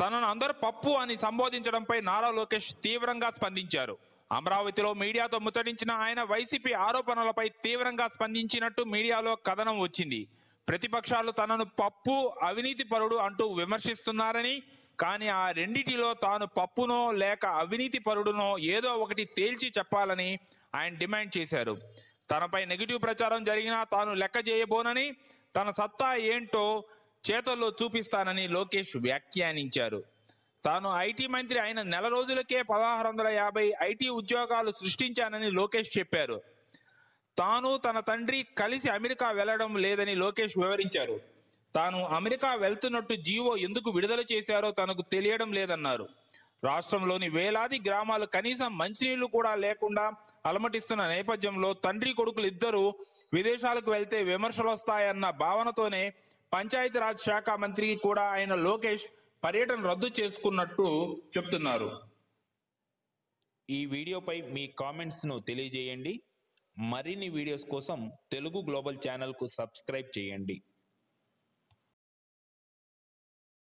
తనను అందరూ పప్పు అని సంబోధించడంపై నారా లోకేష్ తీవ్రంగా స్పందించారు. అమరావతిలో మీడియాతో ముచ్చటించిన ఆయన వైసీపీ ఆరోపణలపై తీవ్రంగా స్పందించినట్టు మీడియాలో కథనం వచ్చింది. ప్రతిపక్షాలు తనను పప్పు అవినీతి పరుడు అంటూ విమర్శిస్తున్నారని కానీ ఆ రెండిటిలో తాను పప్పునో లేక అవినీతి పరుడునో ఏదో ఒకటి తేల్చి చెప్పాలని ఆయన డిమాండ్ చేశారు. తనపై నెగిటివ్ ప్రచారం జరిగినా తాను లెక్క చేయబోనని తన సత్తా ఏంటో చేతల్లో చూపిస్తానని లోకేష్ వ్యాఖ్యానించారు. తాను ఐటీ మంత్రి అయిన నెల రోజులకే పదహారు వందల యాభై ఐటీ ఉద్యోగాలు సృష్టించానని లోకేష్ చెప్పారు. తాను తన తండ్రి కలిసి అమెరికా వెళ్ళడం లేదని లోకేష్ వివరించారు. తాను అమెరికా వెళ్తున్నట్టు జీవో ఎందుకు విడుదల చేశారో తనకు తెలియడం లేదన్నారు. రాష్ట్రంలోని వేలాది గ్రామాలు కనీసం మంచినీళ్ళు కూడా లేకుండా అలమటిస్తున్న నేపథ్యంలో తండ్రి కొడుకులు ఇద్దరు విదేశాలకు వెళ్తే విమర్శలు వస్తాయన్న భావనతోనే పంచాయతీరాజ్ శాఖ మంత్రి కూడా ఆయన లోకేష్ పర్యటన రద్దు చేసుకున్నట్టు చెప్తున్నారు. ఈ వీడియోపై మీ కామెంట్స్ను తెలియజేయండి. మరిన్ని వీడియోస్ కోసం తెలుగు గ్లోబల్ ఛానల్కు సబ్స్క్రైబ్ చేయండి.